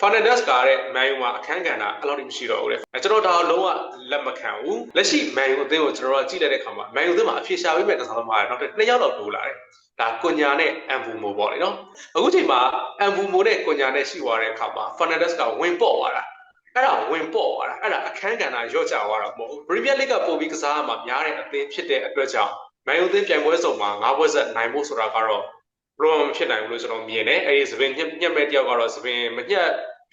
Fernandes ကတဲ့ Man U မှာအခန်းကဏ္ဍအဲ့လောက်မရှိတော့ဘူးလေအဲကျွန်တော်ဒါလုံးဝလက်မခံဘူးလက်ရှိ Man U အသင်းကိုကျွန်တော်တို့ကြည့်လိုက်တဲ့အခါမှာ Man U အသင်းမှာအဖြေရှာပေးမဲ့ကစားသမားတွေနောက်တစ်ယောက်တော့တိုးလာတယ်ဒါကွန်ညာနဲ့အမ်ဘူမိုပေါ့လေနော်အခုချိန်မှာအမ်ဘူမိုနဲ့ကွန်ညာနဲ့ရှိသွားတဲ့အခါမှာ Fernandes ကဝင်ပေါ့သွားတာအဲ့ဒါဝင်ပေါ့သွားတာအဲ့ဒါအခန်းကဏ္ဍရော့ကျသွားတာမဟုတ်ဘူး Premier League ကပို့ပြီးကစားရမှာများတဲ့အသင်းဖြစ်တဲ့အတွက်ကြောင့်မန်ယူအသင်းပြိုင်ပွဲစုံမှာ၅ပွဲဆက်နိုင်ဖို့ဆိုတာကတော့ ဘလို့မဖြစ်နိုင်ဘူးလို့ကျွန်တော်မြင်တယ်အဲ့ဒီသပင်ညက်ညက်မဲ့တယောက်ကတော့သပင်မညက်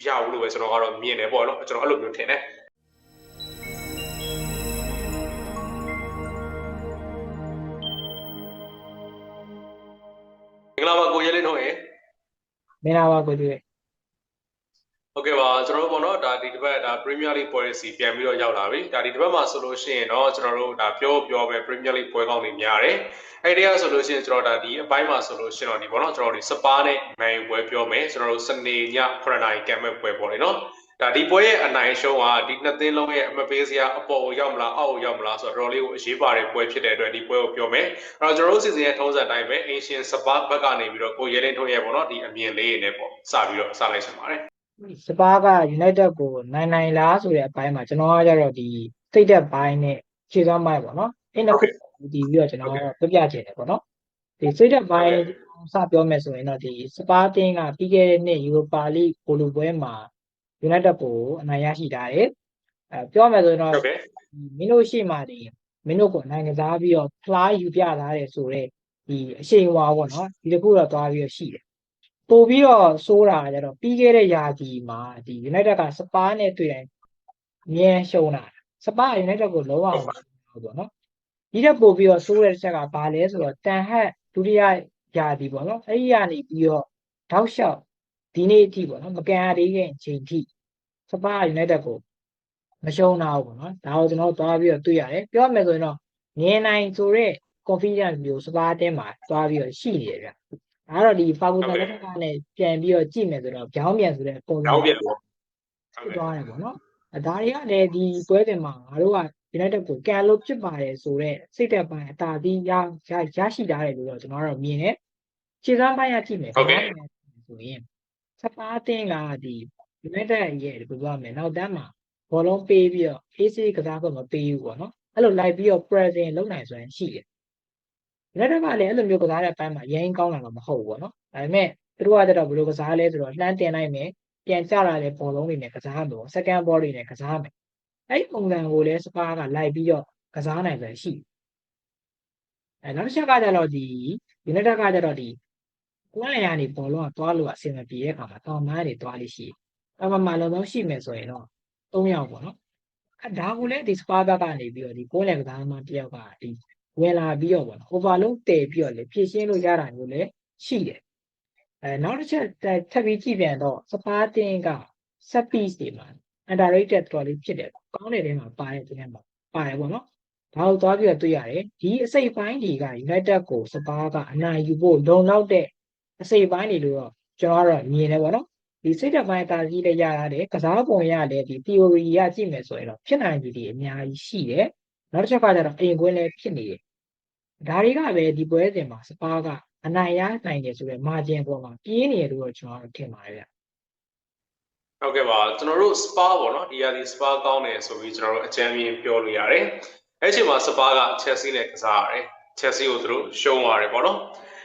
ရဘူးလို့ပဲကျွန်တော်ကတော့မြင်တယ်ပေါ့နော်ကျွန်တော်အဲ့လိုမျိုးထင်တယ်မင်္ဂလာပါကိုရဲလင်းတို့ရေမင်္ဂလာပါကိုကျွေး ဟုတ်ကဲ့ပါကျွန်တော်တို့ပေါ့နော်ဒါဒီတစ်ပတ်ဒါ Premier League ပွဲစီပြန်ပြီးတော့ရောက်လာပြီဒါဒီတစ်ပတ်မှာဆိုလို့ရှိရင်တော့ကျွန်တော်တို့ဒါပြောပြောပဲ Premier League ပွဲကောင်းတွေများတယ်အဲ့ဒီကဆိုလို့ရှိရင်ကျွန်တော်ဒါဒီအပိုင်းမှာဆိုလို့ရှိရင်တော့ဒီပေါ့နော်ကျွန်တော်ဒီစပါးနဲ့မန်ယူပွဲပြောမယ်ကျွန်တော်တို့စနေည9နာရီကံမဲ့ပွဲပေါ့လေနော်ဒါဒီပွဲရဲ့အနိုင်ရှုံးကဒီနှစ်သင်းလုံးရဲ့အမပေးစရာအပေါ်ကိုရောက်မလားအောက်ကိုရောက်မလားဆိုတော့တော်လေးကိုအရေးပါတဲ့ပွဲဖြစ်တဲ့အတွက်ဒီပွဲကိုပြောမယ်အဲ့တော့ကျွန်တော်တို့စီစဉ်ရဲ့ထုံးစံတိုင်းပဲ Asian စပါးဘက်ကနေပြီးတော့ကိုရဲလင်းထုံးရဲ့ပေါ့နော်ဒီအမြင်လေးတွေနဲ့ပေါ့စပြီးတော့စလိုက်ချင်ပါတယ် စပါးက United ကိုနိုင်နိုင်လားဆိုတဲ့အပိုင်းမှာကျွန်တော်ကကြတော့ဒီစိတ်သက်ပိုင်းနဲ့ခြေသွားမိုက်ပေါ့နော်အဲ့နှစ်ခုဒီပြီးတော့ကျွန်တော်ကပြပြချင်တယ်ပေါ့နော်ဒီစိတ်သက်ပိုင်းစပြောမယ်ဆိုရင်တော့ဒီစပါးတင်းကပြီးခဲ့တဲ့နှစ် Europa League ကိုလူပွဲမှာ United ကိုအနိုင်ရရှိထားတယ်အဲပြောမယ်ဆိုရင်တော့ဟုတ်ကဲ့မင်းတို့ရှိမှဒီမင်းတို့ကိုနိုင်ကစားပြီးတော့ဖလားယူပြထားတယ်ဆိုတော့ဒီအရှိန်ဝါပေါ့နော်ဒီတစ်ခုတော့သွားပြီးတော့ရှိတယ် ပို့ပြီးတော့စိုးတာကြတော့ပြီးခဲ့တဲ့ရာသီမှာဒီ United ကစပါးနဲ့တွေ့တိုင်းမြဲရှုံးတာစပါးက United ကိုလုံးဝမဟုတ်ဘူးပေါ့နော်ဒီတက်ပို့ပြီးတော့စိုးတဲ့တစ်ချက်ကဘာလဲဆိုတော့တန်ဟက်ဒုတိယရာသီပေါ့နော်အဲ့ဒီကနေပြီးတော့တောက်လျှောက်ဒီနေ့အထိပေါ့နော်မကန်ရသေးခင်အချိန်ထိစပါး United ကိုမရှုံးတာဘူးပေါ့နော်ဒါကိုကျွန်တော်တို့သွားပြီးတော့တွေ့ရတယ်ပြောမယ်ဆိုရင်တော့ငင်းနိုင်ဆိုတော့ confidence မျိုးစပါးတင်းမှာသွားပြီးတော့ရှိနေတယ်ဗျ ဒါကတော့ဒီပါကူတန်လက်ထက်ကနဲ့ပြန်ပြီးတော့ကြည့်မယ်ဆိုတော့ကြောင်းပြန်ဆိုတဲ့ပုံစံနောက်ပြန်ပေါ့ဖြစ်သွားတယ်ပေါ့နော်အဲဒါတွေကလည်းဒီပွဲတင်မှာငါတို့က United ကိုကန်လို့ဖြစ်ပါတယ်ဆိုတော့စိတ်သက်ပိုင်းအသာသီးရရရရှိထားတယ်လို့တော့ကျွန်တော်ကတော့မြင်တယ်ခြေစမ်းပိုင်းရကြည့်မယ်ဆိုရင်စပါးတင်းကဒီ United ရဲ့ဘယ်လိုပြောမလဲနောက်တန်းမှာဘောလုံးပေးပြီးတော့ AC ကစားခွင့်မပေးဘူးပေါ့နော်အဲ့လိုလိုက်ပြီးတော့ present လုပ်နိုင်ဆိုရင်ရှိတယ်။ United ကလည်းအဲ့လိုမျိုးကစားတဲ့အပိုင်းမှာရင်းကောင်းလာတော့မဟုတ်ဘူးပေါ့နော်။ဒါပေမဲ့သူတို့ကကြတော့ဘယ်လိုကစားလဲဆိုတော့လှမ်းတင်လိုက်မယ်ပြန်ကျလာတဲ့ဘောလုံးတွေနဲ့ကစားမယ်ပေါ့ second ball တွေနဲ့ကစားမယ်။အဲ့ဒီပုံစံကိုလည်းစပါးကလိုက်ပြီးတော့ကစားနိုင်ဆိုရင်ရှိတယ်။အဲနောက်တစ်ချက်ကကြတော့ဒီ United ကကြတော့ဒီကွန်းလန်ကနေဘောလုံးကသွားလို့အဆင်မပြေတဲ့အခါမှာတောင်မားတွေသွားလို့ရှိတယ်။အမှန်မှန်လုံးလုံးရှိမယ်ဆိုရင်တော့၃ယောက်ပေါ့နော်အဲဒါကိုလည်းဒီစပါးဘက်ကနေပြီးတော့ဒီကိုယ်လည်းကစားသမားတယောက်ကဒီ ဝင်လာပြီးတော့ပေါ့နော် overload တည်ပြီးတော့လေဖြည့်ရှင်းလို့ရတာမျိုးလည်းရှိတယ်အဲနောက်တစ်ချက်ထပ်ပြီးကြည့်ပြန်တော့စပါးတင်းက set piece တွေမှာ underrated တော်လေးဖြစ်တယ်ကောင်းတဲ့တဲမှာပါတဲ့တဲမှာပါတယ်ပေါ့နော်ဒါကိုသွားပြီးတော့တွေ့ရတယ်ဒီအစိပ်ပိုင်းတွေက United ကိုစပါးကအနိုင်ယူဖို့လုံလောက်တဲ့အစိပ်ပိုင်းတွေလို့တော့ကျွန်တော်ကတော့မြင်တယ်ပေါ့နော်ဒီစိတ်ဓာတ်ပိုင်းတာကြီးလည်းရရတယ်ကစားပုံရတယ်ဒီ theory ရကြည့်မယ်ဆိုရင်တော့ဖြစ်နိုင်ခြေတွေအများကြီးရှိတယ် နောက်တစ်ချက်ကကျတော့အိမ်ကွင်းလည်းဖြစ်နေတယ်ဒါတွေကပဲဒီပွဲစဉ်မှာစပါးကအနိုင်ရနိုင်တယ်ဆိုတော့ margin ပေါ်မှာပြေးနေတယ်လို့တော့ကျွန်တော်တို့ထင်ပါတယ်ဗျဟုတ်ကဲ့ပါကျွန်တော်တို့ spa ပေါ့နော်ဒီဟာဒီ spa ကောင်းတယ်ဆိုပြီးကျွန်တော်တို့အကြမ်းမြင်ပြောလို့ရတယ်အဲ့ချိန်မှာ spa က Chelsea နဲ့ကစားရတယ် Chelsea ကိုသူတို့ရှုံးသွားတယ်ပေါ့နော်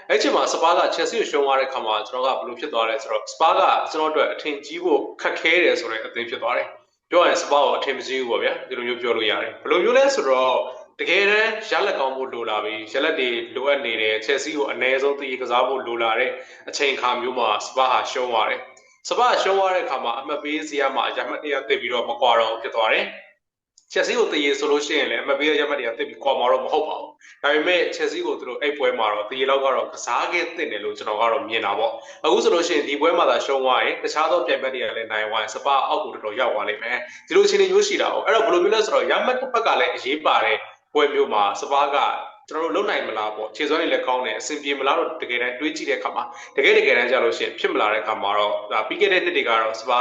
အဲ့ချိန်မှာ spa က Chelsea ကိုရှုံးသွားတဲ့ခါမှာကျွန်တော်ကဘယ်လိုဖြစ်သွားလဲဆိုတော့ spa ကကျွန်တော်တို့အထင်ကြီးဖို့ခက်ခဲတယ်ဆိုတဲ့အသင်းဖြစ်သွားတယ် ပြောရရင် spa ကိုအထင်မကြီးဘူးပေါ့ဗျာဒီလိုမျိုးပြောလို့ရတယ်ဘယ်လိုမျိုးလဲဆိုတော့တကယ်တမ်းရလက်ကောင်းဖို့လိုလာပြီရလက်တွေလိုအပ်နေတယ် Chelsea ကိုအနည်းဆုံးတည်ကစားဖို့လိုလာတဲ့အချိန်ခါမျိုးမှာ spa ဟာရှုံးသွားတယ်စပါရှုံးသွားတဲ့အခါမှာအမှတ်ပေးစရာမှာရမှတ်တရားတက်ပြီးတော့မကွာတော့ဖြစ်သွားတယ်။ Chelsea ကိုတည်ရဆိုလို့ရှိရင်လည်းအမှတ်ပေးရမှတ်တရားတက်ပြီးကွာမှာတော့မဟုတ်ပါဘူး။ဒါပေမဲ့ Chelsea ကိုသူတို့အဲ့ပွဲမှာတော့တည်ရလောက်ကတော့ကစားခဲ့တဲ့တယ်လို့ကျွန်တော်ကတော့မြင်တာပေါ့။အခုဆိုလို့ရှိရင်ဒီပွဲမှာသာရှုံးသွားရင်တခြားသောပြိုင်ဘက်တွေကလည်းနိုင်သွားရင်စပါအောက်ကိုတော်တော်ရောက်သွားလိမ့်မယ်။ဒီလိုအခြေအနေမျိုးရှိတာ哦။အဲ့တော့ဘယ်လိုမျိုးလဲဆိုတော့ရမှတ်တစ်ဖက်ကလည်းအရေးပါတဲ့ပွဲမျိုးမှာစပါကကျွန်တော်တို့လုံနိုင်မလားပေါ့ခြေစွမ်းတွေလည်းကောင်းတယ်အဆင်ပြေမလားတော့တကယ်တမ်းတွေးကြည့်တဲ့အခါမှာတကယ်တကယ်တမ်းကြာလို့ရှိရင်ဖြစ်မလာတဲ့အခါမှာတော့ဒါပြီးခဲ့တဲ့နှစ်တွေကတော့စပါ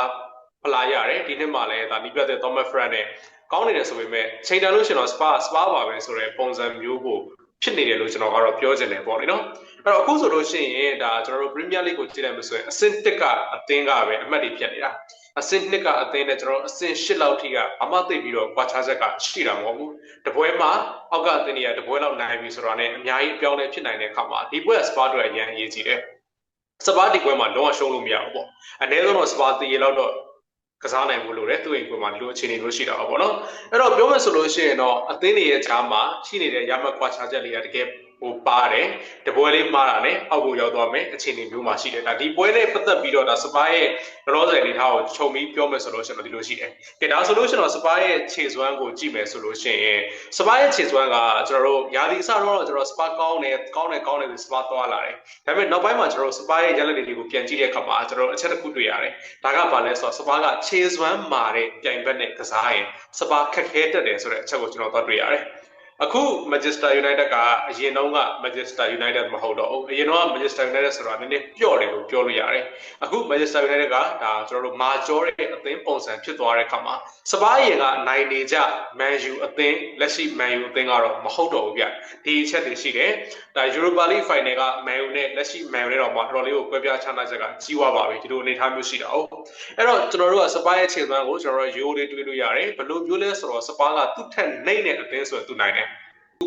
ဖလာရတယ်ဒီနှစ်မှာလည်းဒါနီးပြတဲ့ Thomas Frank နဲ့ ကောင်းနေတယ်ဆိုပေမဲ့ချိန်တန်လို့ရှိရင်တော့ spa spa ပါပဲဆိုတဲ့ပုံစံမျိုးကိုဖြစ်နေတယ်လို့ကျွန်တော်ကတော့ပြောချင်တယ်ပေါ့လေနော်အဲ့အဲ့တော့အခုဆိုလို့ရှိရင်ဒါကျွန်တော်တို့ Premier League ကိုကြည့်လိုက်မှဆိုရင်အဆင့်1ကအသင်းကပဲအမှတ်တွေဖြစ်နေတာအဆင့်2ကအသင်းနဲ့ကျွန်တော်အဆင့်8လောက်ထိကအမသိပြီးတော့ကွာခြားချက်ကရှိတာမဟုတ်ဘူးတပွဲမှာအောက်ကအသင်းတွေကတပွဲလောက်နိုင်ပြီဆိုတော့ ਨੇ အများကြီးအပြောင်းလဲဖြစ်နိုင်တဲ့အခါမှာဒီပွဲစပါတွေအရင်အရေးကြီးတယ်စပါဒီပွဲမှာလုံးဝရှုံးလို့မရဘူးပေါ့အနည်းဆုံးတော့စပါတီရေလောက်တော့ ကစားနိုင်မှုလို့လေသူ့အိမ်ကွယ်မှာဒီလိုအခြေအနေမျိုးရှိတာပေါ့နော်အဲ့တော့ပြောမယ်ဆိုလို့ရှိရင်တော့အသင်းတွေရဲ့ခြားမှာရှိနေတဲ့ရမတ်ကွာခြားချက်တွေကတကယ် ဟိုပါတယ်တပွဲလေးမှားတာနဲ့အောက်ကိုရောက်သွားမယ်အခြေအနေမျိုးမှာရှိတယ်ဒါဒီပွဲနဲ့ပတ်သက်ပြီးတော့ဒါစပါးရဲ့လောဆယ်အနေထားကိုခြုံပြီးပြောမယ်ဆိုလို့ရှိရင်တော့ဒီလိုရှိတယ်ကဲဒါဆိုလို့ရှိရင်တော့စပါးရဲ့ခြေစွမ်းကိုကြည့်မယ်ဆိုလို့ရှိရင်စပါးရဲ့ခြေစွမ်းကကျွန်တော်တို့ယာဒီအစတော့ကျွန်တော်စပါးကောင်းတယ်ကောင်းတယ်ကောင်းတယ်စပါးသွားလာတယ်ဒါပေမဲ့နောက်ပိုင်းမှာကျွန်တော်စပါးရဲ့ရလက်တွေကိုပြန်ကြည့်တဲ့အခါမှာကျွန်တော်အချက်တစ်ခုတွေ့ရတယ်ဒါကဘာလဲဆိုတော့စပါးကခြေစွမ်းမာတဲ့ပြိုင်ဘက်နဲ့ကစားရင်စပါးခက်ခဲတတ်တယ်ဆိုတဲ့အချက်ကိုကျွန်တော်သွားတွေ့ရတယ် အခု Manchester United ကအရင်တုန်းက Manchester United မဟုတ်တော့ဘူးအရင်တုန်းက Manchester United ဆိုတာနည်းနည်းပျော့တယ်လို့ပြောလို့ရတယ်အခု Manchester United ကဒါကျွန်တော်တို့မာကျော်တဲ့အသင်းပုံစံဖြစ်သွားတဲ့အခါမှာစပါးရင်ကနိုင်နေကြ Man U အသင်းလက်ရှိ Man U အသင်းကတော့မဟုတ်တော့ဘူးဗျဒီအချက်တွေရှိတယ်ဒါ Europa League Final က Man U နဲ့လက်ရှိ Man U နဲ့တော့မှတော်တော်လေးကိုကွဲပြားခြားနားချက်ကကြီးွားပါပြီဒီလိုအနေအထားမျိုးရှိတာဟုတ်အဲ့တော့ကျွန်တော်တို့ကစပါးရဲ့ခြေသွမ်းကိုကျွန်တော်တို့ရိုးလေးတွေးလို့ရတယ်ဘယ်လိုမျိုးလဲဆိုတော့စပါးကသူ့ထက်နှိမ့်တဲ့အသင်းဆိုရင်သူနိုင်တယ်သူ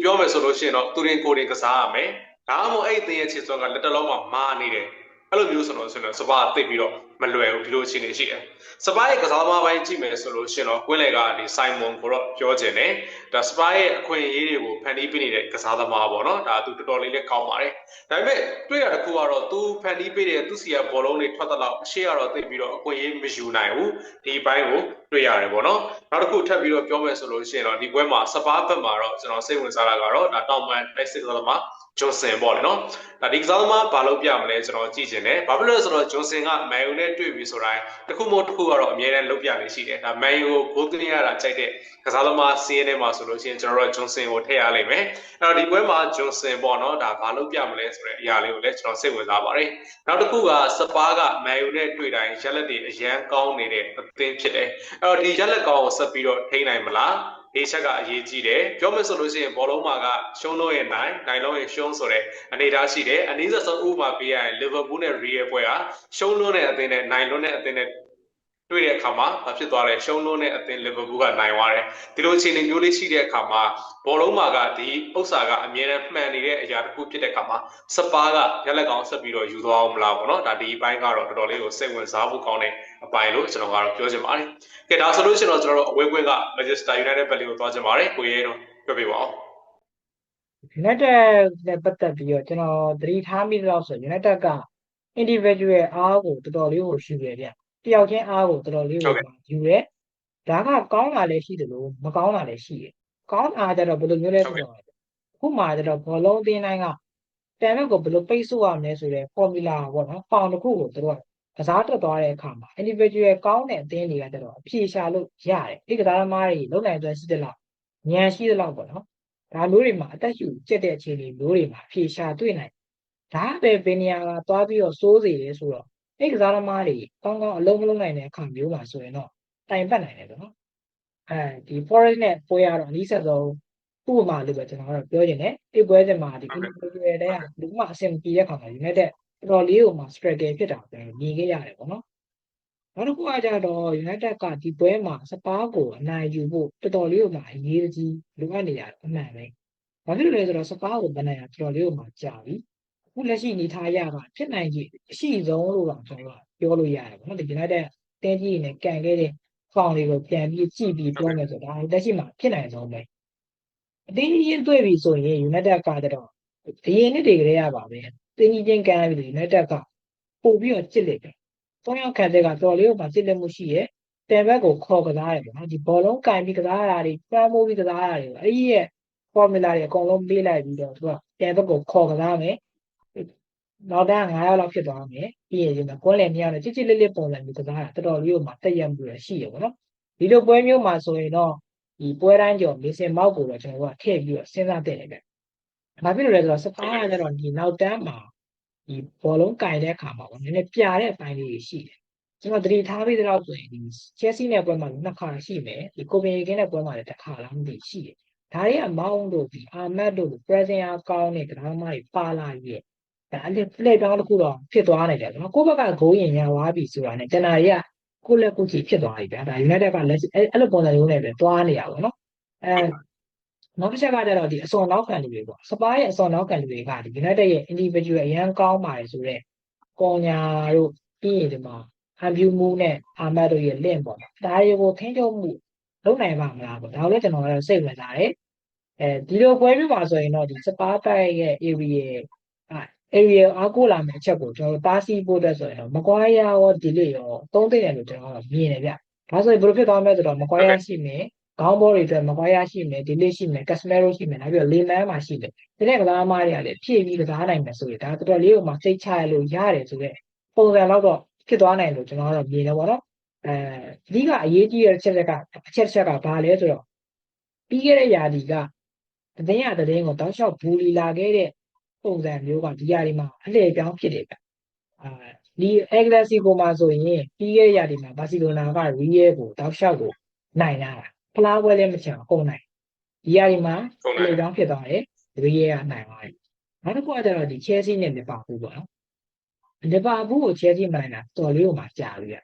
ပြောမယ်ဆိုလို့ရှိရင်တော့သူရင်ကိုယ်ရင်ကစားရမယ်ဒါမှမဟုတ်အဲ့အသင်းရဲ့ခြေသွမ်းကလက်တလုံးမှာမာနေတယ် အဲ့လိုမျိုးဆိုတော့ဆိုတော့စပါးသိပ်ပြီးတော့မလွယ်ဘူးဒီလိုအခြေအနေရှိတယ်စပါးရဲ့ကစားသမားပိုင်းကြည့်မယ်ဆိုလို့ရှိရင်တော့ကွင်းလေကဒီဆိုင်မွန်ကိုတော့ပြောချင်တယ်ဒါစပါးရဲ့အခွင့်အရေးတွေကိုဖန်တီးပေးနေတဲ့ကစားသမားပေါ့နော်ဒါသူတော်တော်လေးလေးကောင်းပါတယ်ဒါပေမဲ့တွေ့ရတဲ့ခုကတော့သူဖန်တီးပေးတဲ့သူစီကဘောလုံးတွေထွက်တဲ့လောက်အရှိကတော့သိပ်ပြီးတော့အခွင့်အရေးမယူနိုင်ဘူးဒီဘိုင်းကိုတွေ့ရတယ်ပေါ့နော်နောက်တစ်ခုထပ်ပြီးတော့ပြောမယ်ဆိုလို့ရှိရင်တော့ဒီပွဲမှာစပါးဘက်မှာတော့ကျွန်တော်စိတ်ဝင်စားတာကတော့ဒါတောင်ပန်တိုက်စစ်ကစားသမား ဂျွန်ဆန်ပေါ့လေနော်ဒါဒီကစားသမားဘာလို့ပြမလဲကျွန်တော်ကြည့်ချင်တယ်ဘာဖြစ်လို့လဲဆိုတော့ဂျွန်ဆန်ကမန်ယူနဲ့တွေ့ပြီဆိုတိုင်းတစ်ခုမို့တစ်ခုကတော့အမြဲတမ်းလုပ်ပြနေရှိတယ်ဒါမန်ယူကိုဂိုးသွင်းရတာကြိုက်တဲ့ကစားသမားစီးရဲထဲမှာဆိုလို့ရှိရင်ကျွန်တော်တို့ဂျွန်ဆန်ကိုထည့်ရလိမ့်မယ်အဲ့တော့ဒီပွဲမှာဂျွန်ဆန်ပေါ့နော်ဒါဘာလို့ပြမလဲဆိုတဲ့အရာလေးကိုလည်းကျွန်တော်စိတ်ဝင်စားပါတယ်နောက်တစ်ခုကစပါးကမန်ယူနဲ့တွေ့တိုင်းရက်လက်တွေအရန်ကောင်းနေတဲ့အသင်းဖြစ်တယ်အဲ့တော့ဒီရက်လက်ကောင်းကိုဆက်ပြီးတော့ထိန်းနိုင်မလား ဒီချက်ကအရေးကြီးတယ်ပြောမယ်ဆိုလို့ရှိရင်ဘောလုံးမှာကရှုံးလို့ရဲ့နိုင်နိုင်လို့ရဲ့ရှုံးဆိုတဲ့အနေအထားရှိတယ်အနည်းဆုံးဥပမာပေးရရင်လီဗာပူးနဲ့ရီယယ်ပွဲကရှုံးလို့တဲ့အသင်းနဲ့နိုင်လို့တဲ့အသင်းနဲ့တွေ့တဲ့အခါမှာဘာဖြစ်သွားလဲရှုံးလို့တဲ့အသင်းလီဗာပူးကနိုင်သွားတယ်ဒီလိုအခြေအနေမျိုးလေးရှိတဲ့အခါမှာဘောလုံးမှာကဒီဥစ္စာကအမြဲတမ်းမှန်နေတဲ့အရာတစ်ခုဖြစ်တဲ့အခါမှာစပါးကရက်လက်ကောင်ဆက်ပြီးတော့ယူသွားအောင်မလားပေါ့နော်ဒါဒီဘိုင်းကတော့တော်တော်လေးကိုစိတ်ဝင်စားဖို့ကောင်းတဲ့ အပိုင်းလို့ကျွန်တော်ကတော့ပြောချင်ပါတယ်ကဲဒါဆိုလို့ရှိရင်တော့ကျွန်တော်တို့အဝေးကွင်းက Manchester United ဘက်လေးကိုသွားချင်ပါတယ်ကိုရဲတော့ပြောပြပါဦး United နဲ့ပတ်သက်ပြီးတော့ကျွန်တော်သတိထားမိသလောက်ဆို United က individual အားကိုတော်တော်လေးကိုရှိတယ်ဗျတယောက်ချင်းအားကိုတော်တော်လေးကိုယူရဲဒါကကောင်းတာလည်းရှိတယ်လို့မကောင်းတာလည်းရှိတယ်ကောင်းတာကြတော့ဘယ်လိုမျိုးလဲဆိုတော့ခုမှကျတော့ဘောလုံးအသင်းတိုင်းကတန်ဘက်ကိုဘယ်လိုပိတ်ဆို့ရမလဲဆိုတဲ့ formula ပေါ့နော်ပေါင်တစ်ခုကိုသူတို့က စားတက်သွားတဲ့အခါမှာ individual ကောင်းတဲ့အသင်းတွေကကျတော့အဖြေရှာလို့ရတယ်ဒီကစားသမားတွေလုံနိုင်စွမ်းရှိတဲ့လောက်ဉာဏ်ရှိတဲ့လောက်ပေါ့နော်ဒါမျိုးတွေမှာအသက်ရှူကျက်တဲ့အခြေအနေမျိုးတွေမှာအဖြေရှာတွေ့နိုင်ဒါပဲဘယ်နေရာကသွားပြီးတော့စိုးစေတယ်ဆိုတော့အဲ့ကစားသမားတွေကောင်းကောင်းအလုံးမလုံးနိုင်တဲ့အခါမျိုးမှာဆိုရင်တော့တိုင်ပတ်နိုင်တယ်ပေါ့နော်အဲဒီ forest နဲ့ပွဲရတော့အနည်းဆက်ဆုံးဥပမာလို့ပဲကျွန်တော်ကတော့ပြောချင်တယ်အဲ့ပွဲစဉ်မှာဒီ individual တွေကလူမှအဆင်မပြေတဲ့ခါမှာ United တော်တော်လေးကိုမှ struggle ဖြစ်တာပဲမြင်ခဲ့ရတယ်ပေါ့နော်နောက်တစ်ခုကကြတော့ United ကဒီပွဲမှာစပါးကိုအနိုင်ယူဖို့တော်တော်လေးကိုမှအရေးကြီးလိုအပ်နေရတယ်အမှန်ပဲ။ဘာဖြစ်လို့လဲဆိုတော့စပါးကိုဗနိုင်ရတော်တော်လေးကိုမှကြာပြီ။အခုလက်ရှိအနေထားရတာဖြစ်နိုင်ကြီးအရှိဆုံးလို့တော့ကျွန်တော်ကပြောလို့ရတယ်ပေါ့နော်ဒီ United တင်းကြီးနဲ့ကန်ခဲ့တဲ့ဖောင်တွေကိုပြန်ပြီးကြည့်ပြီးပြောမယ်ဆိုတော့ဒါလက်ရှိမှာဖြစ်နိုင်ဆုံးပဲ။အတင်းကြီးတွေ့ပြီဆိုရင် United ကကြတော့အရင်နှစ်တွေကလေးရပါပဲ။ တင်းကြီးချင်းကန်ပြီး United ကပို့ပြီးတော့ကြစ်လိုက်တယ်။သုံးယောက်ခံတဲ့ကတော်တော်လေးကိုမှကြစ်လက်မှုရှိရဲ့။တယ်ဘက်ကိုခေါ်ကစားရတယ်ပေါ့နော်ဒီဘောလုံးကင်ပြီးကစားရတာတွေပန်းမိုးပြီးကစားရတာတွေအဲ့ဒီရဲ့ formula တွေအကုန်လုံးပေးလိုက်ပြီးတော့သူကတယ်ဘက်ကိုခေါ်ကစားမယ်နောက်တန်း9ရောက်လောက်ဖြစ်သွားမယ်ပြီးရင်ဒီမှာကွန်းလည်မြောက်နဲ့ချစ်ချစ်လေးလေးပုံစံမျိုးကစားတာတော်တော်လေးကိုမှတက်ရမှုရရှိရပေါ့နော်ဒီလိုပွဲမျိုးမှာဆိုရင်တော့ဒီပွဲတိုင်းကျော်မေစင်မောက်ကိုတော့ကျွန်တော်ကထည့်ပြီးတော့စဉ်းစားတဲ့တယ်ဗျ။ ဘာဖြစ်လို့လဲဆိုတော့စပါးကကျတော့ဒီနောက်တန်းမှာဒီဘောလုံးကင်တဲ့အခါမှာပေါ့နည်းနည်းပြတဲ့အပိုင်းလေးတွေရှိတယ်။ကျွန်တော်သတိထားပြီးတော့ဆိုရင်ဒီ Chelsea နဲ့ပွဲမှာနှစ်ခါရှိမယ်ဒီကိုပင်ဟေဂင်နဲ့ပွဲမှာလည်းတစ်ခါလားမသိရှိတယ်။ဒါတွေကမောင်းတို့ဒီအာမတ်တို့ present အကောင်းတဲ့ကစားသမားတွေပါလာရဲ့ဒါအလက်လက်တောင်းတစ်ခုတော့ဖြစ်သွားနေတယ်နော်ကိုယ့်ဘက်ကဂိုးရင်ရသွားပြီဆိုတာနဲ့တနာရီကကိုယ့်လက်ကိုယ်ကြည့်ဖြစ်သွားပြီဗျာဒါ United ကလက်အဲ့အဲ့လိုပုံစံမျိုးနဲ့ပဲသွားနေရပါဘောနော်အဲ နောက်တစ်ချက်ကကျတော့ဒီအစော်နောက်ခံလူတွေပေါ့စပါးရဲ့အစော်နောက်ခံလူတွေကဒီ United ရဲ့ individual အရန်ကောင်းပါတယ်ဆိုတော့ကော်ညာတို့ပြီးရင်ဒီမှာအန်ဗျူမူနဲ့အာမတ်တို့ရဲ့ link ပေါ့နော်ဒါတွေကိုထင်းချုပ်မှုလုပ်နိုင်ပါမလားပေါ့ဒါကိုလည်းကျွန်တော်ကတော့စိတ်ဝင်စားတယ်အဲဒီလိုပွဲပြမှာဆိုရင်တော့ဒီစပါးတိုက်ရဲ့ area အဲ area အားကိုးလာမယ့်အချက်ကိုကျွန်တော်တို့တားဆီးဖို့အတွက်ဆိုရင်တော့မကွာရရောဒီလေရောသုံးသိတယ်လို့ကျွန်တော်ကမြင်တယ်ဗျဒါဆိုရင်ဘယ်လိုဖြစ်သွားမလဲဆိုတော့မကွာရရှိမယ် ခေါင်းဘောတွေအတွက်မကွာရရှိမယ်ဒီလေးရှိမယ်ကက်စမဲရိုရှိမယ်နောက်ပြီးတော့လေမန်းမှာရှိတယ်ဒီနေ့ကစားမားတွေကလည်းဖြည့်ပြီးကစားနိုင်မယ်ဆိုရင်ဒါတော်တော်လေးကိုမှစိတ်ချရလို့ရတယ်ဆိုတော့ပုံစံတော့ဖြစ်သွားနိုင်လို့ကျွန်တော်ကတော့မြင်တယ်ပေါ့နော်အဲအဓိကအရေးကြီးတဲ့အချက်ချက်ကအချက်ချက်ကဘာလဲဆိုတော့ပြီးခဲ့တဲ့ယာဒီကသတင်းရသတင်းကိုတောက်လျှောက်ဘူးလီလာခဲ့တဲ့ပုံစံမျိုးကဒီယာဒီမှာအလှည့်ပြောင်းဖြစ်တယ်ဗျအဲဒီ Atletico မှာဆိုရင်ပြီးခဲ့တဲ့ယာဒီမှာဘာစီလိုနာကရီးရဲကိုတောက်လျှောက်ကိုနိုင်လာတာ ဖလားပွဲလည်းမချင်အောင်ကုန်နိုင်ဒီရဒီမှာလေကောင်းဖြစ်သွားတယ်ဒီရဲကနိုင်ပါတယ်နောက်တစ်ခုကကျတော့ဒီ Chelsea နဲ့နေပါဘူးပေါ့နော်နေပါဘူးကို Chelsea နိုင်တာတော်လေးကိုမှကြာလို့ရ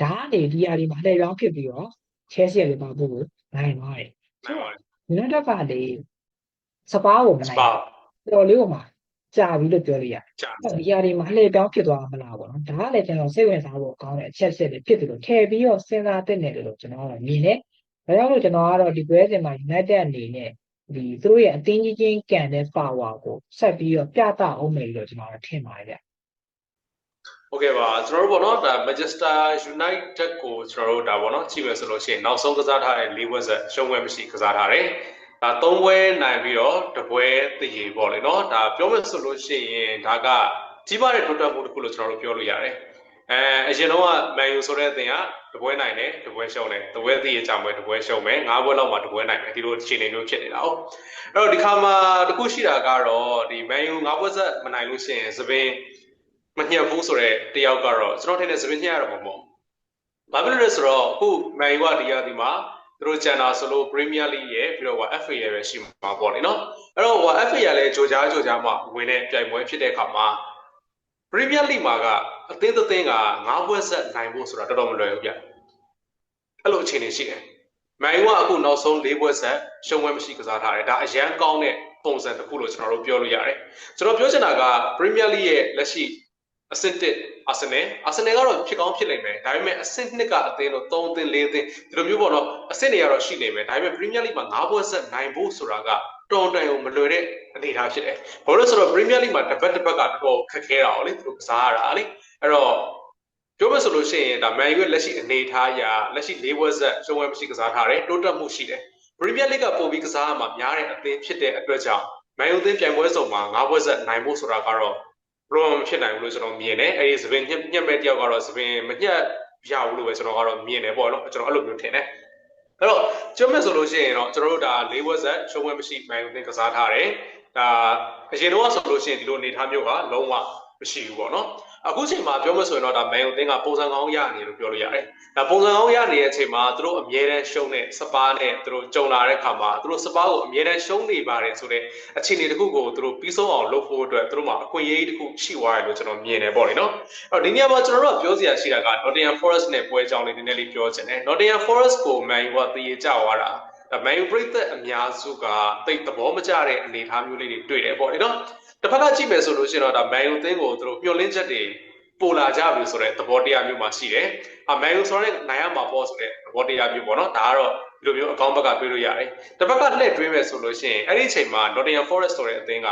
ဒါကနေဒီရဒီမှာလေကောင်းဖြစ်ပြီးတော့ Chelsea နဲ့နေပါဘူးကိုနိုင်သွားတယ်နိုင်ပါတယ် United ကလေစပါးကိုမနိုင်တော်လေးကိုမှကြာပြီလို့ပြောလို့ရတယ်။ဒီနေရာတွေမှာလှည့်ပြောင်းဖြစ်သွားမလားပေါ့နော်။ဒါကလည်းကျွန်တော်စိတ်ဝင်စားဖို့ကောင်းတဲ့အချက်ချက်တွေဖြစ်တယ်လို့ထည့်ပြီးတော့စဉ်းစားသင့်တယ်လို့ကျွန်တော်ကမြင်တယ်။ ဒါကြောင့်လို့ကျွန်တော်ကတော့ဒီပွဲစဉ်မှာ United အနေနဲ့ဒီသူတို့ရဲ့အသင်းကြီးချင်းကန်တဲ့ power ကိုဆက်ပြီးတော့ပြသအောင်မယ်လို့ကျွန်တော်ထင်ပါတယ်ဗျ။ Okay ပါကျွန်တော်တို့ပေါ့နော်ဒါ Manchester United ကိုကျွန်တော်တို့ဒါပေါ့နော်ကြည့်မယ်ဆိုလို့ရှိရင်နောက်ဆုံးကစားထားတဲ့၄ပွဲဆက်ရှုံးပွဲမရှိကစားထားတယ်။ဒါ၃ပွဲနိုင်ပြီးတော့တပွဲတရေပေါ့လေနော်ဒါပြောမယ်ဆိုလို့ရှိရင်ဒါကကြီးပါတဲ့ total ကိုတစ်ခုလို့ကျွန်တော်တို့ပြောလို့ရတယ်။အဲအရင်တော့က Man U ဆိုတဲ့အသင်းက တပွဲနိုင်တယ်တပွဲရှုံးတယ်တပွဲတည်ရကြပွဲတပွဲရှုံးမယ်၅ပွဲလောက်မှတပွဲနိုင်တယ်ဒီလိုအခြေအနေမျိုးဖြစ်နေတာဟုတ်အဲ့တော့ဒီခါမှာတခုရှိတာကတော့ဒီ Man U ၅ပွဲဆက်မနိုင်လို့ရှိရင်သပင်မညှက်ဘူးဆိုတော့တယောက်ကတော့ကျွန်တော်ထင်တယ်သပင်ညှက်ရတော့မဟုတ်ဘူးဘာဖြစ်လို့လဲဆိုတော့အခု Man U ကဒီရဒီမှာသူတို့ကျန်တာဆိုလို့ Premier League ရဲ့ပြီးတော့ဟို FA ရဲ့ပဲရှိမှာပေါ့လေနော်အဲ့တော့ဟို FA ရလဲကြိုကြားကြိုကြားမှဝင်တဲ့ပြိုင်ပွဲဖြစ်တဲ့အခါမှာ Premier League မှာက အသင်းသင်းက၅ပွဲဆက်နိုင်ဖို့ဆိုတာတော်တော်မလွယ်ဘူးဗျအဲ့လိုအခြေအနေရှိတယ်မိုင်ကအခုနောက်ဆုံး၄ပွဲဆက်ရှုံးပွဲမရှိကစားထားတယ်ဒါအရန်ကောင်းတဲ့ပုံစံတစ်ခုလို့ကျွန်တော်တို့ပြောလို့ရတယ်ကျွန်တော်ပြောချင်တာက Premier League ရဲ့လက်ရှိအဆင့်1အာဆင်နယ်အာဆင်နယ်ကတော့ဖြစ်ကောင်းဖြစ်နိုင်မယ်ဒါပေမဲ့အဆင့်2ကအသင်းတော့3အသင်း4အသင်းဒီလိုမျိုးပေါ့နော်အဆင့်တွေကတော့ရှိနေမယ်ဒါပေမဲ့ Premier League မှာ၅ပွဲဆက်နိုင်ဖို့ဆိုတာကတော်တိုင်ကိုမလွယ်တဲ့အနေအထားဖြစ်တယ်ဘာလို့လဲဆိုတော့ Premier League မှာတစ်ပတ်တစ်ပတ်ကတော်တော်ခက်ခဲတာ哦လေသူတို့ကစားရတာလေ အဲ့တော့ပြောမဆိုလို့ရှိရင်ဒါ Man U ရဲ့လက်ရှိအနေအထားအရာလက်ရှိ၄ပွဲဆက်ရှုံးဝဲမရှိကစားထားတယ်တိုးတက်မှုရှိတယ် Premier League ကပို့ပြီးကစားရမှာများတဲ့အသင်းဖြစ်တဲ့အတွက်ကြောင့် Man U အသင်းပြိုင်ပွဲစုံမှာ၅ပွဲဆက်နိုင်ဖို့ဆိုတာကတော့ဘရောမဖြစ်နိုင်ဘူးလို့ကျွန်တော်မြင်တယ်အဲဒီသပင်ညက်ညက်မဲ့တယောက်ကတော့သပင်မညက်ရဘူးလို့ပဲကျွန်တော်ကတော့မြင်တယ်ပေါ့နော်ကျွန်တော်အဲ့လိုမျိုးထင်တယ်အဲ့တော့ကျွမ်းမဲ့ဆိုလို့ရှိရင်တော့ကျွန်တော်တို့ဒါ၄ပွဲဆက်ရှုံးပွဲမရှိ Man U အသင်းကစားထားတယ်ဒါအရင်တော့ဆိုလို့ရှိရင်ဒီလိုအနေထားမျိုးကလုံးဝမရှိဘူးပေါ့နော် အခုချိန်မှာပြောမဆိုရင်တော့ဒါမန်ယူအသင်းကပုံစံကောင်းရနေလို့ပြောလို့ရတယ်။ဒါပုံစံကောင်းရနေတဲ့အချိန်မှာသူတို့အမြဲတမ်းရှုံးတဲ့စပါးနဲ့သူတို့ကြုံလာတဲ့ခါမှာသူတို့စပါးကိုအမြဲတမ်းရှုံးနေပါတယ်ဆိုတဲ့အခြေအနေတစ်ခုကိုသူတို့ပြီးဆုံးအောင်လုပ်ဖို့အတွက်သူတို့မှာအခွင့်အရေးတစ်ခုရှိသွားတယ်လို့ကျွန်တော်မြင်တယ်ပေါ့လေနော်။အဲ့တော့ဒီနေရာမှာကျွန်တော်တို့ကပြောစရာရှိတာက Nottingham Forest နဲ့ပွဲကြောင်းလေးနည်းနည်းလေးပြောချင်တယ်။ Nottingham Forest ကို Man U ကတည်ရကြသွားတာဒါမန်ယူပရိသတ်အများစုကတိတ်သဘောမကျတဲ့အနေအထားမျိုးလေးတွေတွေ့တယ်ပေါ့လေနော် တစ်ဖက်ကကြည့်မယ်ဆိုလို့ရှိရင်တော့ဒါမန်ယူအသင်းကိုသူတို့မျှော်လင့်ချက်တွေပိုလာကြပြီဆိုတဲ့သဘောတရားမျိုးမှရှိတယ်။အမန်ယူဆိုတဲ့နိုင်ရမှာပေါ့ဆိုတဲ့သဘောတရားမျိုးပေါ့နော်။ဒါကတော့ ဒီလိုမျိုးအကောင့်ဘက်ကတွေးလို့ရတယ်။တစ်ဖက်ကလှည့်တွေးမယ်ဆိုလို့ရှိရင်အဲ့ဒီအချိန်မှာ Nottingham Forest ဆိုတဲ့အသင်းက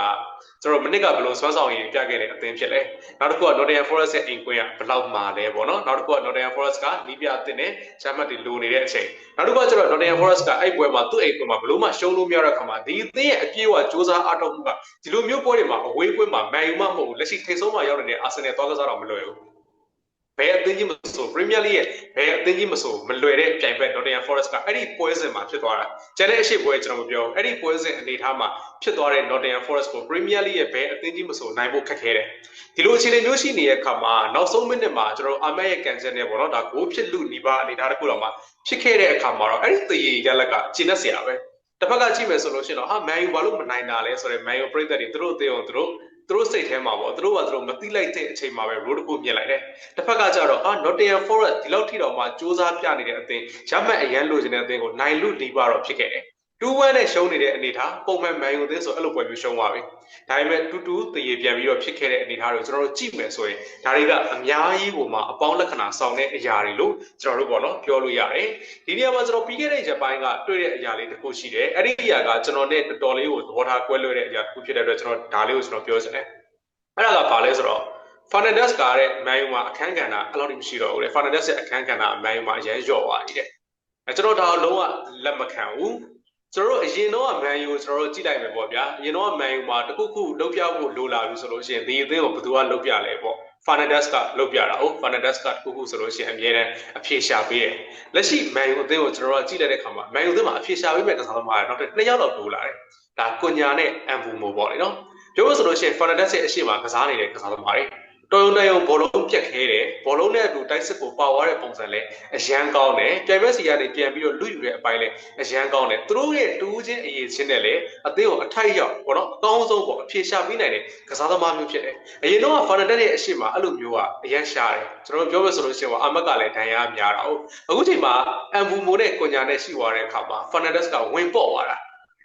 ကျွန်တော်မနစ်ကဘယ်လိုစွမ်းဆောင်ရည်ပြခဲ့တဲ့အသင်းဖြစ်လဲ။နောက်တစ်ခုက Nottingham Forest ရဲ့အိမ်ကွင်းကဘယ်လောက်မှာလဲပေါ့နော်။နောက်တစ်ခုက Nottingham Forest ကနီးပြအသင်းနဲ့ဂျမ်းမတ်တွေလိုနေတဲ့အချိန်။နောက်တစ်ခုကကျွန်တော် Nottingham Forest ကအဲ့ပွဲမှာသူ့အိမ်ကွင်းမှာဘယ်လို့မှရှုံးလို့မရတဲ့ခါမှာဒီအသင်းရဲ့အပြည့်အဝစ조사အားထုတ်မှုကဒီလိုမျိုးပွဲတွေမှာအဝေးပွဲမှာမန်ယူမှမဟုတ်ဘူးလက်ရှိထိပ်ဆုံးမှာရောက်နေတဲ့အာဆင်နယ်သွားကစားတော့မလွယ်ဘူး ဘယ်အသင်းကြီးမဆို Premier League ရဲ့ဘယ်အသင်းကြီးမဆိုမလွယ်တဲ့ပြိုင်ဘက် Nottingham Forest ကအဲ့ဒီပွဲစဉ်မှာဖြစ်သွားတာကျန်တဲ့အရှိပွဲကျွန်တော်မပြောအဲ့ဒီပွဲစဉ်အနေထားမှာဖြစ်သွားတဲ့ Nottingham Forest ကို Premier League ရဲ့ဘယ်အသင်းကြီးမဆိုနိုင်ဖို့ခက်ခဲတယ်ဒီလိုအခြေအနေမျိုးရှိနေတဲ့အခါမှာနောက်ဆုံးမိနစ်မှာကျွန်တော်အာမက်ရဲ့ကန်ချက်နဲ့ပေါ့နော်ဒါဂိုးဖြစ်လူနီးပါးအနေထားတစ်ခုတော့မှဖြစ်ခဲ့တဲ့အခါမှာတော့အဲ့ဒီတရေရလက်ကကျင်းနေစရာပဲတစ်ဖက်ကကြည့်မယ်ဆိုလို့ရှိရင်တော့ဟာ Man U ဘာလို့မနိုင်တာလဲဆိုတော့ Man U ပြည်သက်တွေသူတို့အသေးအောင်သူတို့သူသူ တို့စိတ်ထဲမှာပေါ့သူတို့ကသူတို့မသိလိုက်တဲ့အချိန်မှာပဲ road တစ်ခုမြင်လိုက်တယ်တစ်ဖက်ကကျတော့အာ Nottingham Forest ဒီလောက်ထိတော့မှစူးစမ်းပြနေတဲ့အသင်းရမှတ်အရန်လိုချင်တဲ့အသင်းကိုနိုင်လူလီပါတော့ဖြစ်ခဲ့တယ် 2-1နဲ့ရှုံးနေတဲ့အနေထားပုံမှန်မန်ယူသင်းဆိုအဲ့လိုပွဲမျိုးရှုံးသွားပြီဒါပေမဲ့2-2တရေပြန်ပြီးတော့ဖြစ်ခဲ့တဲ့အနေထားတွေကိုကျွန်တော်တို့ကြည့်မယ်ဆိုရင်ဒါတွေကအများကြီးကိုမှအပေါင်းလက္ခဏာဆောင်တဲ့အရာတွေလို့ကျွန်တော်တို့ပေါ့နော်ပြောလို့ရတယ်ဒီနေရာမှာကျွန်တော်ပြီးခဲ့တဲ့ဂျပန်ကတွေ့တဲ့အရာလေးတစ်ခုရှိတယ်အဲ့ဒီအရာကကျွန်တော်နဲ့တော်တော်လေးကိုသဘောထားကွဲလွဲတဲ့အရာတစ်ခုဖြစ်တဲ့အတွက်ကျွန်တော်ဒါလေးကိုကျွန်တော်ပြောချင်တယ်အဲ့ဒါကဘာလဲဆိုတော့ Fernandes ကတဲ့ Man U မှာအခန်းကဏ္ဍအဲ့လောက်မရှိတော့ဘူးလေ Fernandes ရဲ့အခန်းကဏ္ဍ Man U မှာအရင်လျော့သွားပြီတဲ့အဲကျွန်တော်ဒါလုံးဝလက်မခံဘူး ကျွန်တော်တို့အရင်တော့ Man U ကိုကျွန်တော်တို့ကြည့်လိုက်မယ်ပေါ့ဗျာအရင်တော့ Man U မှာတခုခုလုပ်ပြဖို့လိုလာပြီဆိုလို့ရှိရင်ဒီအသင်းကိုဘယ်သူကလုပ်ပြလဲပေါ့ Fernandes ကလုပ်ပြတာဟုတ် Fernandes ကတခုခုဆိုလို့ရှိရင်အမြဲတမ်းအဖြေရှာပေးတယ်လက်ရှိ Man U အသင်းကိုကျွန်တော်တို့ကြည့်လိုက်တဲ့အခါမှာ Man U အသင်းမှာအဖြေရှာပေးမဲ့ကစားသမားတွေနောက်ထပ်နှစ်ယောက်လောက်တိုးလာတယ်ဒါကွန်ညာနဲ့အမ်ဘူမိုပေါ့လေနော်ပြောလို့ဆိုလို့ရှိရင် Fernandes ရဲ့အရှိမကစားနေတဲ့ကစားသမားတွေ တော်ရုံတရုံဘောလုံးပြက်ခဲတယ်ဘောလုံးနဲ့အတူတိုက်စစ်ကိုပါဝါတဲ့ပုံစံလဲအရန်ကောင်းတယ်ပြိုင်ဘက်စီကနေပြန်ပြီးတော့လူယူတဲ့အပိုင်းလဲအရန်ကောင်းတယ်သူတို့ရဲ့တူးချင်းအရေးချင်းနဲ့လဲအသင်းကိုအထိုက်ရောက်ဘောနော်အကောင်းဆုံးပေါ့အဖြေရှာပြီးနိုင်တဲ့ကစားသမားမျိုးဖြစ်တယ်အရင်တော့ဖာနတက်ရဲ့အရှိမအဲ့လိုမျိုးကအရန်ရှာတယ်ကျွန်တော်ပြောမယ်ဆိုလို့ရှိရင်အမက်ကလည်းဒဏ်ရာများတာဟုတ်အခုချိန်မှာအမ်ဘူမိုနဲ့ကွန်ညာနဲ့ရှိသွားတဲ့အခါမှာဖာနတက်ကဝင်ပေါ့သွားတာ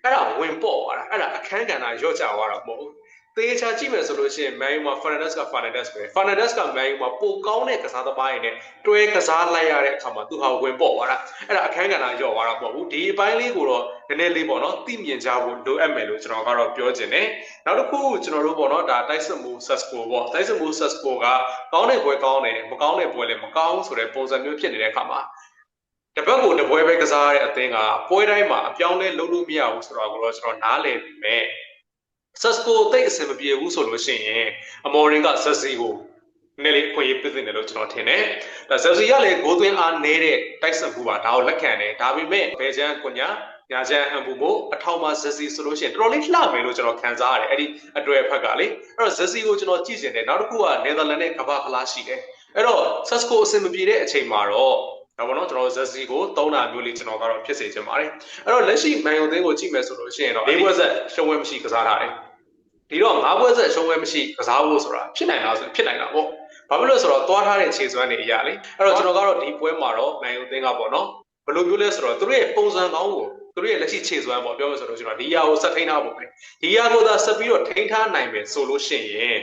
အဲ့ဒါဝင်ပေါ့သွားတာအဲ့ဒါအခန်းကဏ္ဍရော့ချသွားတာမဟုတ်ဘူး သေချာကြည့်မယ်ဆိုလို့ရှိရင် Man U မှာ Fernandes က Fernandes ပဲ Fernandes က Man U မှာပိုကောင်းတဲ့ကစားသမားတွေနဲ့တွဲကစားလိုက်ရတဲ့အခါမှာသူဟာဝင်ပေါ့သွားတာအဲ့ဒါအခန်းကဏ္ဍရော့သွားတာမဟုတ်ဘူးဒီအပိုင်းလေးကိုတော့နည်းနည်းလေးပေါ့နော်သိမြင်ကြဖို့လိုအပ်မယ်လို့ကျွန်တော်ကတော့ပြောချင်တယ်နောက်တစ်ခုကျွန်တော်တို့ပေါ့နော်ဒါတိုက်စစ်မှု Sasco ပေါ့တိုက်စစ်မှု Sasco ကကောင်းတဲ့ပွဲကောင်းတယ်မကောင်းတဲ့ပွဲလည်းမကောင်းဆိုတဲ့ပုံစံမျိုးဖြစ်နေတဲ့အခါမှာတပတ်ကိုတပွဲပဲကစားရတဲ့အသင်းကပွဲတိုင်းမှာအပြောင်းလဲလုပ်လို့မရဘူးဆိုတော့ကိုတော့ကျွန်တော်နားလည်ပြီမဲ့ Sasco တိတ်အဆင်မပြေဘူးဆိုလို့ရှိရင်အမော်ရင်က Sassi ကိုနည်းလေးခွင့်ရပြသနေလို့ကျွန်တော်ထင်တယ်။ဒါ Sassi ကလည်းဂိုးသွင်းအားနေတဲ့တိုက်ဆက်မှုပါဒါကိုလက်ခံတယ်။ဒါပေမဲ့ဘယ်ချမ်းကွညာညာချမ်းအံပူမို့အထောက်မှာ Sassi ဆိုလို့ရှိရင်တော်တော်လေးလှမယ်လို့ကျွန်တော်ခံစားရတယ်။အဲ့ဒီအတွေ့အဖက်ကလေအဲ့တော့ Sassi ကိုကျွန်တော်ကြည့်နေတယ်။နောက်တစ်ခုကနယ်သာလန်နဲ့ကမ္ဘာဖလားရှိတယ်။အဲ့တော့ Sasco အဆင်မပြေတဲ့အချိန်မှာတော့ဒါပေါ့နော်ကျွန်တော်ဇက်စီကိုသုံးတာမျိုးလေးကျွန်တော်ကတော့ဖြစ်စေချင်ပါတယ်အဲ့တော့လက်ရှိမန်ယူသင်းကိုကြည့်မယ်ဆိုလို့ရှိရင်တော့လေးဘွဲဆက်ရှုံးဝဲမရှိကစားထားတယ် ဒီတော့ငါးဘွဲဆက်ရှုံးဝဲမရှိကစားဖို့ဆိုတာဖြစ်နိုင်လားဆိုဖြစ်နိုင်တာပေါ့ဘာဖြစ်လို့ဆိုတော့သွားထားတဲ့ခြေစွမ်းတွေအရာလေအဲ့တော့ကျွန်တော်ကတော့ဒီပွဲမှာတော့မန်ယူသင်းကပေါ့နော်ဘယ်လိုမျိုးလဲဆိုတော့သူတို့ရဲ့ပုံစံကောင်းကိုသူတို့ရဲ့လက်ရှိခြေစွမ်းပေါ့ပြောမယ်ဆိုတော့ကျွန်တော်ဒီယာကိုဆက်ထိန်းထားဖို့ပဲဒီယာကိုသာဆက်ပြီးတော့ထိန်းထားနိုင်မယ်ဆိုလို့ရှိရင်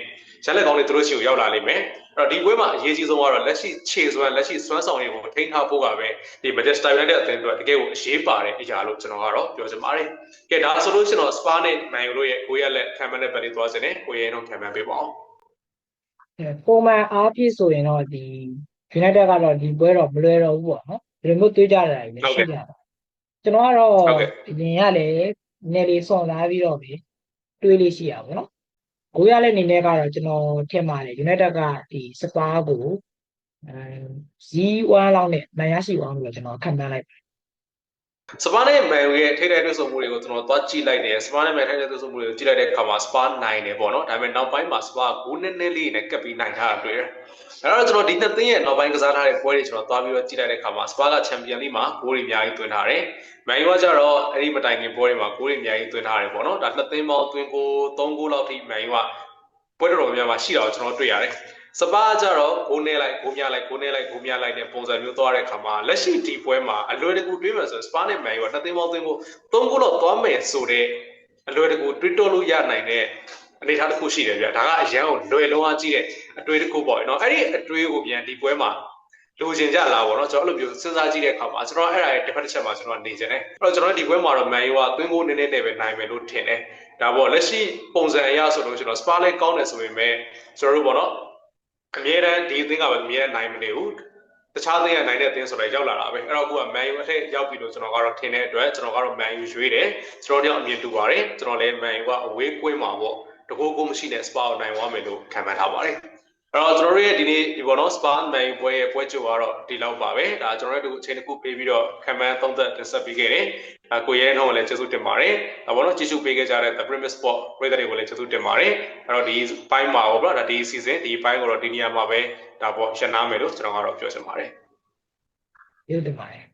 ရလက်ကောင်းတွေသူတို့ရှိကိုရောက်လာလိမ့်မယ်အဲ့ တော့ဒီပွဲမှာအရေးကြီးဆုံးကတော့လက်ရှိခြေစွမ်းလက်ရှိစွမ်းဆောင်ရည်ကိုထိန်းထားဖို့ကပဲဒီ Manchester United အသင်းအတွက်တကယ်ကိုအရေးပါတဲ့အရာလို့ကျွန်တော်ကတော့ပြောချင်ပါတယ်။ကဲဒါဆိုလို့ကျွန်တော် Spa နဲ့ Man U တို့ရဲ့ကိုရလက်ခံမှန်းတဲ့ဘက်လေးသွားစင်းနဲ့ကိုရဲတော့ခံမှန်းပေးပါအောင်အဲပုံမှန်အားဖြင့်ဆိုရင်တော့ဒီ United ကတော့ဒီပွဲတော့မလွယ်တော့ဘူးပေါ့နော်ဒီလိုမျိုးတွေးကြတာလည်းရှိကြတာကျွန်တော်ကတော့အရင်ကလည်းနည်းလေးစွန့်စားပြီးတော့ပဲတွေးလေးရှိရပါဘောနော် ကိုရလည်းအနေနဲ့ကတော့ကျွန်တော်ထင်ပါတယ် United ကဒီစပါးကိုအဲ0-1လောက်နဲ့နိုင်ရရှိအောင်လို့ကျွန်တော်ခံမှန်းလိုက် စပါနဲ့ Man U ရဲ့ထိတဲ့တွေ့ဆုံမှုတွေကိုကျွန်တော်သွားကြည့်လိုက်တယ်စပါနဲ့ Man ထိတဲ့တွေ့ဆုံမှုတွေကိုကြည့်လိုက်တဲ့အခါမှာ Spa နိုင်တယ်ပေါ့နော်ဒါပေမဲ့နောက်ပိုင်းမှာ Spa ဂိုးနည်းနည်းလေးနဲ့ကပ်ပြီးနိုင်ထားတာတွေ့တယ်အဲ့တော့ကျွန်တော်ဒီနှစ်သင်းရဲ့နောက်ပိုင်းကစားထားတဲ့ပွဲတွေကျွန်တော်သွားပြီးတော့ကြည့်လိုက်တဲ့အခါမှာ Spa က Champion League မှာဂိုးတွေအများကြီးသွင်းထားတယ်။ Man U ကကျတော့အဲ့ဒီမတိုင်ခင်ပွဲတွေမှာဂိုးတွေအများကြီးသွင်းထားတယ်ပေါ့နော်ဒါနှစ်သင်းပေါင်းသွင်းကို3ဂိုးလောက်ထိ Man U ကပွဲတော်တော်များများရှိတာကိုကျွန်တော်တွေ့ရတယ်။ စပါးကြတော့ဂိုးနဲ့လိုက်ဂိုးများလိုက်ဂိုးနဲ့လိုက်ဂိုးများလိုက်တဲ့ပုံစံမျိုးသွားတဲ့အခါမှာလက်ရှိဒီပွဲမှာအလွယ်တကူတွေးမယ်ဆိုရင်စပါးနဲ့မန်ယူကနှစ်သိန်းပေါင်းသွင်းကိုသုံးခုလောက်သွားမယ်ဆိုတဲ့အလွယ်တကူတွေးတောလို့ရနိုင်တဲ့အနေအထားတစ်ခုရှိတယ်ဗျဒါကအရန်ကိုလွယ်လုံးအားကြည့်တဲ့အတွေ့တစ်ခုပေါ့နော်အဲ့ဒီအတွေ့ကိုပြန်ဒီပွဲမှာလိုချင်ကြလားပေါ့နော်ကျွန်တော်အဲ့လိုမျိုးစဉ်းစားကြည့်တဲ့အခါမှာကျွန်တော်အဲ့ဒါရဲ့တစ်ဖက်တစ်ချက်မှာကျွန်တော်နေချင်တယ်အဲ့တော့ကျွန်တော်ဒီပွဲမှာတော့မန်ယူကသွင်းကိုနည်းနည်းနဲ့ပဲနိုင်မယ်လို့ထင်တယ်ဒါပေါ့လက်ရှိပုံစံအရဆိုလို့ကျွန်တော်စပါးလေးကောင်းတယ်ဆိုပေမဲ့ကျွန်တော်တို့ပေါ့နော် အမြဲတမ်းဒီအသင်းကပဲအမြဲတမ်းနိုင်မနေဘူးတခြားသင်းကနိုင်တဲ့အသင်းဆိုတော့ရောက်လာတာပဲအဲ့တော့အခုက Man U အထက်ရောက်ပြီလို့ကျွန်တော်ကတော့ထင်တဲ့အတွက်ကျွန်တော်ကတော့ Man U ရွေးတယ်ကျွန်တော်တို့အမြင်တူပါတယ်ကျွန်တော်လည်း Man U ကအဝေးကွင်းမှာပေါ့တကူကူမရှိတဲ့ Spa ကိုနိုင်သွားမယ်လို့ခံမှန်းထားပါတယ်အဲ့တော့ကျွန်တော်တို့ရဲ့ဒီနေ့ဒီပေါ်တော့ Spa Man U ပွဲရဲ့ပွဲကြိုကတော့ဒီလောက်ပါပဲဒါကျွန်တော်တို့အချိန်တစ်ခုပေးပြီးတော့ခံမှန်းသုံးသပ်တင်ဆက်ပေးခဲ့တယ်အကိုရဲနှောင်းလည်းကျေးဇူးတင်ပါတယ်။ဒါပေါ့နော်ကျေးဇူးပေးခဲ့ကြတဲ့ The Premier Sport ပြည်သူတွေကိုလည်းကျေးဇူးတင်ပါတယ်။အဲ့တော့ဒီပိုင်းမှာပေါ့ဗျာဒါဒီ season ဒီပိုင်းကိုတော့ဒီနေရာမှာပဲဒါပေါ့ရှင်းနာမယ်လို့ကျွန်တော်ကတော့ပြောချင်ပါတယ်။ရုပ်တင်ပါတယ်